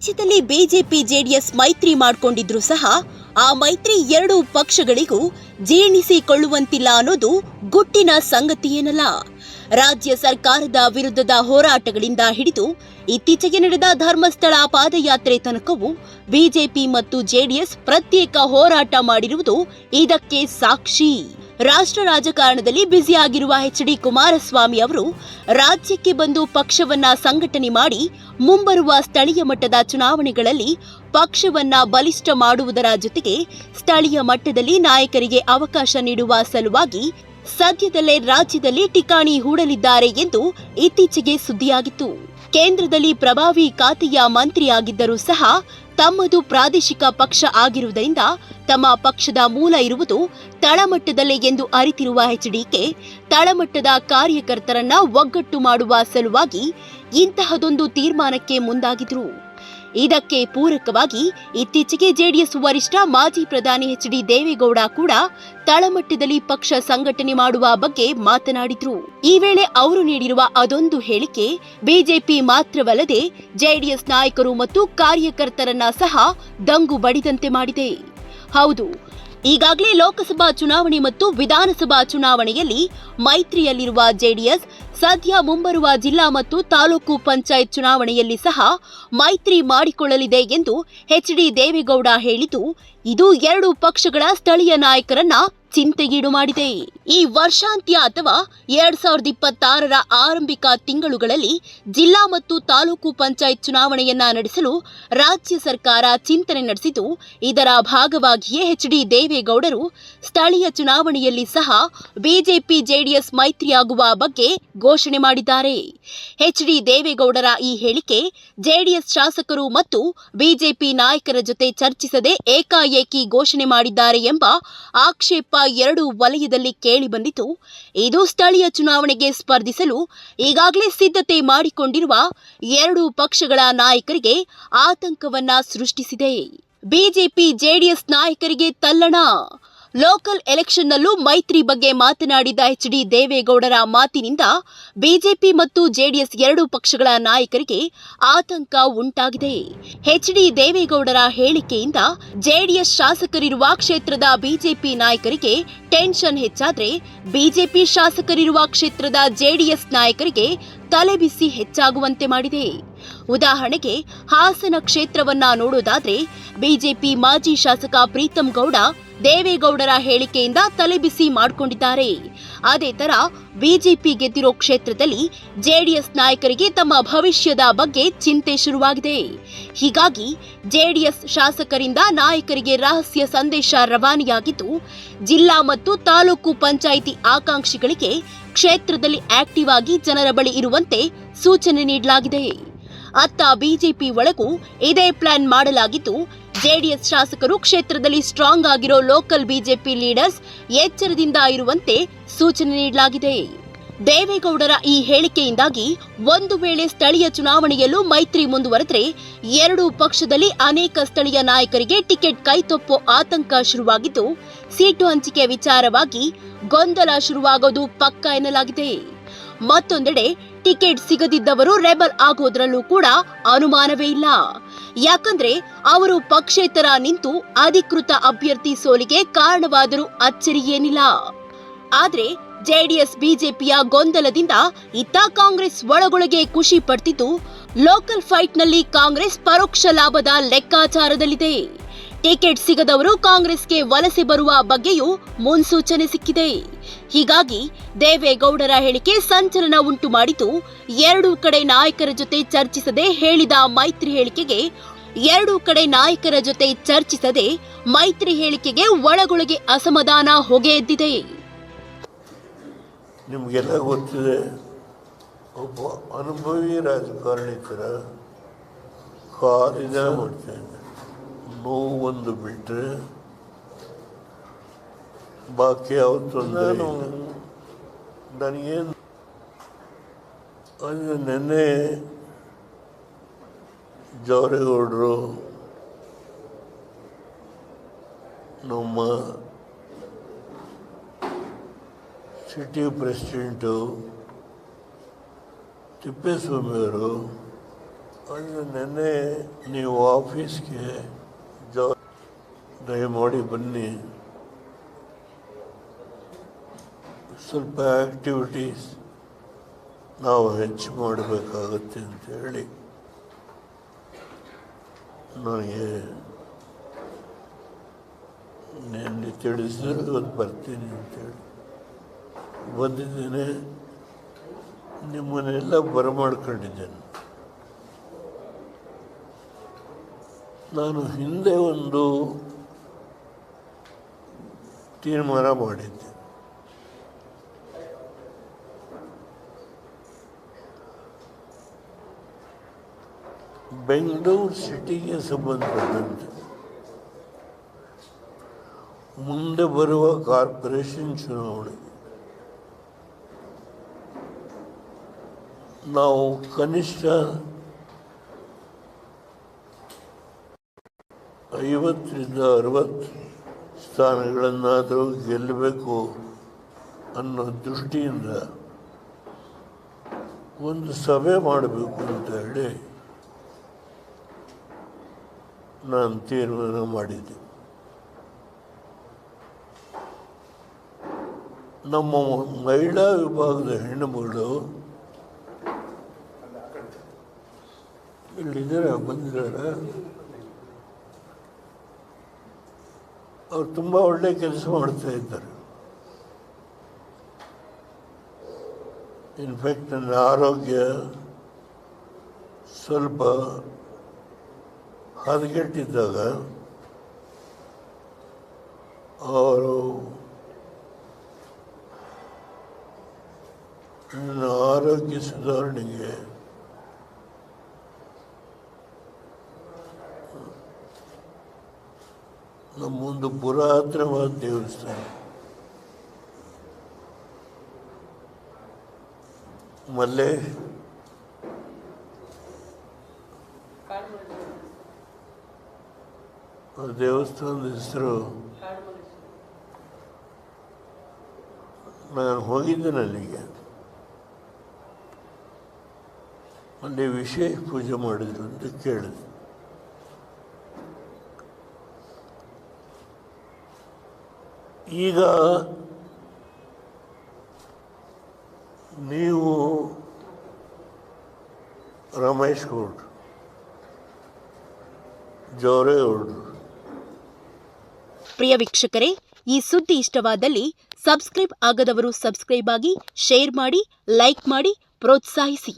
ರಾಜ್ಯದಲ್ಲಿ BJP JDS ಮೈತ್ರಿ ಮಾಡಿಕೊಂಡಿದ್ರು ಸಹ ಆ ಮೈತ್ರಿ ಎರಡೂ ಪಕ್ಷಗಳಿಗೂ ಜೀರ್ಣಿಸಿಕೊಳ್ಳುವಂತಿಲ್ಲ ಅನ್ನೋದು ಗುಟ್ಟಿನ ಸಂಗತಿಯೇನಲ್ಲ ರಾಜ್ಯ ಸರ್ಕಾರದ ವಿರುದ್ಧದ ಹೋರಾಟಗಳಿಂದ ಹಿಡಿದು ಇತ್ತೀಚೆಗೆ ನಡೆದ ಧರ್ಮಸ್ಥಳ ಪಾದಯಾತ್ರೆ ತನಕವೂ ಬಿಜೆಪಿ ಮತ್ತು ಜೆಡಿಎಸ್ ಪ್ರತ್ಯೇಕ ಹೋರಾಟ ಮಾಡಿರುವುದು ಇದಕ್ಕೆ ಸಾಕ್ಷಿ. ರಾಷ್ಟ್ರ ರಾಜಕಾರಣದಲ್ಲಿ ಬ್ಯುಸಿಯಾಗಿರುವ ಎಚ್ ಡಿ ಕುಮಾರಸ್ವಾಮಿ ಅವರು ರಾಜ್ಯಕ್ಕೆ ಬಂದು ಪಕ್ಷವನ್ನ ಸಂಘಟನೆ ಮಾಡಿ ಮುಂಬರುವ ಸ್ಥಳೀಯ ಮಟ್ಟದ ಚುನಾವಣೆಗಳಲ್ಲಿ ಪಕ್ಷವನ್ನ ಬಲಿಷ್ಠ ಮಾಡುವುದರ ಜೊತೆಗೆ ಸ್ಥಳೀಯ ಮಟ್ಟದಲ್ಲಿ ನಾಯಕರಿಗೆ ಅವಕಾಶ ನೀಡುವ ಸಲುವಾಗಿ ಸದ್ಯದಲ್ಲೇ ರಾಜ್ಯದಲ್ಲಿ ಠಿಕಾಣಿ ಹೂಡಲಿದ್ದಾರೆ ಎಂದು ಇತ್ತೀಚೆಗೆ ಸುದ್ದಿಯಾಗಿತ್ತು. ಕೇಂದ್ರದಲ್ಲಿ ಪ್ರಭಾವಿ ಖಾತೆಯ ಮಂತ್ರಿಯಾಗಿದ್ದರೂ ಸಹ ತಮ್ಮದು ಪ್ರಾದೇಶಿಕ ಪಕ್ಷ ಆಗಿರುವುದರಿಂದ ತಮ್ಮ ಪಕ್ಷದ ಮೂಲ ಇರುವುದು ತಳಮಟ್ಟದಲ್ಲೇ ಎಂದು ಅರಿತಿರುವ ಎಚ್ಡಿಕೆ ತಳಮಟ್ಟದ ಕಾರ್ಯಕರ್ತರನ್ನ ಒಗ್ಗಟ್ಟು ಮಾಡುವ ಸಲುವಾಗಿ ಇಂತಹದೊಂದು ತೀರ್ಮಾನಕ್ಕೆ ಮುಂದಾಗಿದ್ರು. ಇದಕ್ಕೆ ಪೂರಕವಾಗಿ ಇತ್ತೀಚೆಗೆ ಜೆಡಿಎಸ್ ವರಿಷ್ಠ ಮಾಜಿ ಪ್ರಧಾನಿ ಎಚ್ ಡಿ ದೇವೇಗೌಡ ಕೂಡ ತಳಮಟ್ಟದಲ್ಲಿ ಪಕ್ಷ ಸಂಘಟನೆ ಮಾಡುವ ಬಗ್ಗೆ ಮಾತನಾಡಿದ್ರು. ಈ ವೇಳೆ ಅವರು ನೀಡಿರುವ ಅದೊಂದು ಹೇಳಿಕೆ, ಬಿಜೆಪಿ ಮಾತ್ರವಲ್ಲದೆ ಜೆಡಿಎಸ್ ನಾಯಕರು ಮತ್ತು ಕಾರ್ಯಕರ್ತರನ್ನ ಸಹ ದಂಗು ಬಡಿದಂತೆ ಮಾಡಿದೆ. ಹೌದು, ಈಗಾಗಲೇ ಲೋಕಸಭಾ ಚುನಾವಣೆ ಮತ್ತು ವಿಧಾನಸಭಾ ಚುನಾವಣೆಯಲ್ಲಿ ಮೈತ್ರಿಯಲ್ಲಿರುವ ಜೆಡಿಎಸ್ ಸದ್ಯ ಮುಂಬರುವ ಜಿಲ್ಲಾ ಮತ್ತು ತಾಲೂಕು ಪಂಚಾಯತ್ ಚುನಾವಣೆಯಲ್ಲಿ ಸಹ ಮೈತ್ರಿ ಮಾಡಿಕೊಳ್ಳಲಿದೆ ಎಂದು ಎಚ್ ಡಿ ದೇವೇಗೌಡ ಹೇಳಿದ್ದು, ಇದು ಎರಡು ಪಕ್ಷಗಳ ಸ್ಥಳೀಯ ನಾಯಕರನ್ನ ಚಿಂತೆಗೀಡು ಮಾಡಿದೆ. ಈ ವರ್ಷಾಂತ್ಯ ಅಥವಾ ಎರಡ್ ಸಾವಿರದ ಇಪ್ಪತ್ತಾರರ ಆರಂಭಿಕ ತಿಂಗಳುಗಳಲ್ಲಿ ಜಿಲ್ಲಾ ಮತ್ತು ತಾಲೂಕು ಪಂಚಾಯತ್ ಚುನಾವಣೆಯನ್ನ ನಡೆಸಲು ರಾಜ್ಯ ಸರ್ಕಾರ ಚಿಂತನೆ ನಡೆಸಿದ್ದು, ಇದರ ಭಾಗವಾಗಿಯೇ ಎಚ್ ಡಿ ದೇವೇಗೌಡರು ಸ್ಥಳೀಯ ಚುನಾವಣೆಯಲ್ಲಿ ಸಹ ಬಿಜೆಪಿ, ಜೆಡಿಎಸ್ ಮೈತ್ರಿಯಾಗುವ ಬಗ್ಗೆ ಘೋಷಣೆ ಮಾಡಿದ್ದಾರೆ. ಎಚ್ ಡಿ ದೇವೇಗೌಡರ ಈ ಹೇಳಿಕೆ ಜೆಡಿಎಸ್ ಶಾಸಕರು ಮತ್ತು ಬಿಜೆಪಿ ನಾಯಕರ ಜೊತೆ ಚರ್ಚಿಸದೆ ಏಕಾಏಕಿ ಘೋಷಣೆ ಮಾಡಿದ್ದಾರೆ ಎಂಬ ಆಕ್ಷೇಪ ಎರಡು ವಲಯದಲ್ಲಿ ಕೇಳಿಬಂದಿತು ಇದು ಸ್ಥಳೀಯ ಚುನಾವಣೆಗೆ ಸ್ಪರ್ಧಿಸಲು ಈಗಾಗಲೇ ಸಿದ್ಧತೆ ಮಾಡಿಕೊಂಡಿರುವ ಎರಡು ಪಕ್ಷಗಳ ನಾಯಕರಿಗೆ ಆತಂಕವನ್ನ ಸೃಷ್ಟಿಸಿದೆ. ಬಿಜೆಪಿ, ಜೆಡಿಎಸ್ ನಾಯಕರಿಗೆ ತಲ್ಲಣ. ಲೋಕಲ್ ಎಲೆಕ್ಷನ್ನಲ್ಲೂ ಮೈತ್ರಿ ಬಗ್ಗೆ ಮಾತನಾಡಿದ ಎಚ್ ಡಿ ದೇವೇಗೌಡರ ಮಾತಿನಿಂದ ಬಿಜೆಪಿ ಮತ್ತು ಜೆಡಿಎಸ್ ಎರಡೂ ಪಕ್ಷಗಳ ನಾಯಕರಿಗೆ ಆತಂಕ ಉಂಟಾಗಿದೆ. ಎಚ್ ಡಿ ದೇವೇಗೌಡರ ಹೇಳಿಕೆಯಿಂದ ಜೆಡಿಎಸ್ ಶಾಸಕರಿರುವ ಕ್ಷೇತ್ರದ ಬಿಜೆಪಿ ನಾಯಕರಿಗೆ ಟೆನ್ಷನ್ ಹೆಚ್ಚಾದರೆ ಬಿಜೆಪಿ ಶಾಸಕರಿರುವ ಕ್ಷೇತ್ರದ ಜೆಡಿಎಸ್ ನಾಯಕರಿಗೆ ತಲೆಬಿಸಿ ಹೆಚ್ಚಾಗುವಂತೆ ಮಾಡಿದೆ. ಉದಾಹರಣೆಗೆ ಹಾಸನ ಕ್ಷೇತ್ರವನ್ನ ನೋಡೋದಾದ್ರೆ ಬಿಜೆಪಿ ಮಾಜಿ ಶಾಸಕ ಪ್ರೀತಂ ಗೌಡ ದೇವೇಗೌಡರ ಹೇಳಿಕೆಯಿಂದ ತಲೆಬಿಸಿ ಮಾಡಿಕೊಂಡಿದ್ದಾರೆ. ಅದೇ ತರ ಬಿಜೆಪಿ ಗೆದ್ದಿರೋ ಕ್ಷೇತ್ರದಲ್ಲಿ ಜೆಡಿಎಸ್ ನಾಯಕರಿಗೆ ತಮ್ಮ ಭವಿಷ್ಯದ ಬಗ್ಗೆ ಚಿಂತೆ ಶುರುವಾಗಿದೆ. ಹೀಗಾಗಿ ಜೆಡಿಎಸ್ ಶಾಸಕರಿಂದ ನಾಯಕರಿಗೆ ರಹಸ್ಯ ಸಂದೇಶ ರವಾನೆಯಾಗಿದ್ದು, ಜಿಲ್ಲಾ ಮತ್ತು ತಾಲೂಕು ಪಂಚಾಯಿತಿ ಆಕಾಂಕ್ಷಿಗಳಿಗೆ ಕ್ಷೇತ್ರದಲ್ಲಿ ಆಕ್ಟಿವ್ ಆಗಿ ಜನರ ಬಳಿ ಇರುವಂತೆ ಸೂಚನೆ ನೀಡಲಾಗಿದೆ. ಅತ್ತ ಬಿಜೆಪಿ ಒಳಗೂ ಇದೇ ಪ್ಲಾನ್ ಮಾಡಲಾಗಿದ್ದು ಜೆಡಿಎಸ್ ಶಾಸಕರು ಕ್ಷೇತ್ರದಲ್ಲಿ ಸ್ಟ್ರಾಂಗ್ ಆಗಿರೋ ಲೋಕಲ್ ಬಿಜೆಪಿ ಲೀಡರ್ಸ್ ಎಚ್ಚರದಿಂದ ಇರುವಂತೆ ಸೂಚನೆ ನೀಡಲಾಗಿದೆ. ದೇವೇಗೌಡರ ಈ ಹೇಳಿಕೆಯಿಂದಾಗಿ ಒಂದು ವೇಳೆ ಸ್ಥಳೀಯ ಚುನಾವಣೆಯಲ್ಲೂ ಮೈತ್ರಿ ಮುಂದುವರೆದರೆ ಎರಡೂ ಪಕ್ಷದಲ್ಲಿ ಅನೇಕ ಸ್ಥಳೀಯ ನಾಯಕರಿಗೆ ಟಿಕೆಟ್ ಕೈತಪ್ಪೋ ಆತಂಕ ಶುರುವಾಗಿದ್ದು, ಸೀಟು ಹಂಚಿಕೆ ವಿಚಾರವಾಗಿ ಗೊಂದಲ ಶುರುವಾಗೋದು ಪಕ್ಕ ಎನ್ನಲಾಗಿದೆ. ಮತ್ತೊಂದೆಡೆ ಟಿಕೆಟ್ ಸಿಗದಿದ್ದವರು ರೆಬಲ್ ಆಗೋದ್ರಲ್ಲೂ ಕೂಡ ಅನುಮಾನವೇ ಇಲ್ಲ. ಯಾಕಂದ್ರೆ ಅವರು ಪಕ್ಷೇತರ ನಿಂತು ಅಧಿಕೃತ ಅಭ್ಯರ್ಥಿ ಸೋಲಿಗೆ ಕಾರಣವಾದರೂ ಅಚ್ಚರಿಯೇನಿಲ್ಲ ಆದ್ರೆ ಜೆಡಿಎಸ್, ಬಿಜೆಪಿಯ ಗೊಂದಲದಿಂದ ಇತ್ತ ಕಾಂಗ್ರೆಸ್ ಒಳಗೊಳಗೆ ಖುಷಿ ಪಡ್ತಿದ್ದು, ಲೋಕಲ್ ಫೈಟ್ನಲ್ಲಿ ಕಾಂಗ್ರೆಸ್ ಪರೋಕ್ಷ ಲಾಭದ ಲೆಕ್ಕಾಚಾರದಲ್ಲಿದೆ. ಟಿಕೆಟ್ ಸಿಗದವರು ಕಾಂಗ್ರೆಸ್ಗೆ ವಲಸೆ ಬರುವ ಬಗ್ಗೆಯೂ ಮುನ್ಸೂಚನೆ ಸಿಕ್ಕಿದೆ. ಹೀಗಾಗಿ ದೇವೇಗೌಡರ ಹೇಳಿಕೆ ಸಂಚಲನ ಉಂಟು ಮಾಡಿದ್ದು, ಎರಡೂ ಕಡೆ ನಾಯಕರ ಜೊತೆ ಚರ್ಚಿಸದೆ ಹೇಳಿದ ಮೈತ್ರಿ ಹೇಳಿಕೆಗೆ, ಎರಡೂ ಕಡೆ ನಾಯಕರ ಜೊತೆ ಚರ್ಚಿಸದೆ ಮೈತ್ರಿ ಹೇಳಿಕೆಗೆ ಒಳಗೊಳಗೆ ಅಸಮಾಧಾನ ಹೊಗೆ ಎದ್ದಿದೆ ನಿಮಗೆಲ್ಲ ಗೊತ್ತಿದೆ, ಒಬ್ಬ ಅನುಭವಿ ರಾಜಕಾರಣಿ ಕಾರ್ಯ ಮಾಡ್ತೇನೆ ನೋವು ಒಂದು ಬಿಟ್ಟರೆ ಬಾಕಿ ಯಾವ ತೊಂದರೆ ಇಲ್ಲ. ನನಗೇನು ಅದು ನೆನ್ನೆ ಜವರೇಗೌಡರು ನಮ್ಮ ಸಿಟಿ ಪ್ರೆಸಿಡೆಂಟು ತಿಪ್ಪೇಸ್ವಾಮಿಯವರು ಅದು ನೆನ್ನೆ ನೀವು ಆಫೀಸ್ಗೆ ದಯಮಾಡಿ ಬನ್ನಿ. ಸ್ವಲ್ಪ ಆ್ಯಕ್ಟಿವಿಟೀಸ್ ನಾವು ಹೆಚ್ಚು ಮಾಡಬೇಕಾಗುತ್ತೆ ಅಂತ ಹೇಳಿ ನನಗೆ ನಿನ್ನೆ ತಿಳಿಸಿದ್ರೆ ಇವತ್ತು ಬರ್ತೀನಿ ಅಂತೇಳಿ ಬಂದಿದ್ದೇನೆ. ನಿಮ್ಮನ್ನೆಲ್ಲ ಬರಮಾಡ್ಕೊಂಡಿದ್ದೇನೆ. ನಾನು ಹಿಂದೆ ಒಂದು ತೀರ್ಮಾನ ಮಾಡಿದ್ದೆ ಬೆಂಗಳೂರು ಸಿಟಿಗೆ ಸಂಬಂಧಪಟ್ಟಂತೆ ಮುಂದೆ ಬರುವ ಕಾರ್ಪೊರೇಷನ್ ಚುನಾವಣೆ ನಾವು ಕನಿಷ್ಠ ಐವತ್ತರಿಂದ ಅರವತ್ತು ಸ್ಥಾನಗಳನ್ನಾದರೂ ಗೆಲ್ಲಬೇಕು ಅನ್ನೋ ದೃಷ್ಟಿಯಿಂದ ಒಂದು ಸಭೆ ಮಾಡಬೇಕು ಅಂತ ಹೇಳಿ ನಾನು ತೀರ್ಮಾನ ಮಾಡಿದ್ದೆ. ನಮ್ಮ ಮಹಿಳಾ ವಿಭಾಗದ ಹೆಣ್ಣುಮಗಳು ಇಲ್ಲಿದ್ದಾರೆ, ಬಂದಿದ್ದಾರೆ. ಅವ್ರು ತುಂಬ ಒಳ್ಳೆಯ ಕೆಲಸ ಮಾಡ್ತಾ ಇದ್ದಾರೆ. ಇನ್ಫ್ಯಾಕ್ಟ್ ನನ್ನ ಆರೋಗ್ಯ ಸ್ವಲ್ಪ ಹದಗೆಟ್ಟಿದ್ದಾಗ ಅವರು ನನ್ನ ಆರೋಗ್ಯ ಸುಧಾರಣೆಗೆ ನಮ್ಮೊಂದು ಪುರಾತನವಾದ ದೇವಸ್ಥಾನ. ಮಲ್ಲೆ. ದೇವಸ್ಥಾನದ ಹೆಸರು. ನಾನು ಹೋಗಿದ್ದೇನೆ ಅಲ್ಲಿಗೆ. ಅಲ್ಲಿ ವಿಶೇಷ ಪೂಜೆ ಮಾಡಿದ್ರು ಅಂತ ಕೇಳಿದೆ. ಈಗ ನೀವು ರಮೇಶ್ ಗೌಡ್ರು ಜೋರೇಗೌಡ್ರು ಪ್ರಿಯ ವೀಕ್ಷಕರೇ, ಈ ಸುದ್ದಿ ಇಷ್ಟವಾದಲ್ಲಿ ಸಬ್ಸ್ಕ್ರೈಬ್ ಆಗದವರು ಸಬ್ಸ್ಕ್ರೈಬ್ ಆಗಿ, ಶೇರ್ ಮಾಡಿ, ಲೈಕ್ ಮಾಡಿ, ಪ್ರೋತ್ಸಾಹಿಸಿ.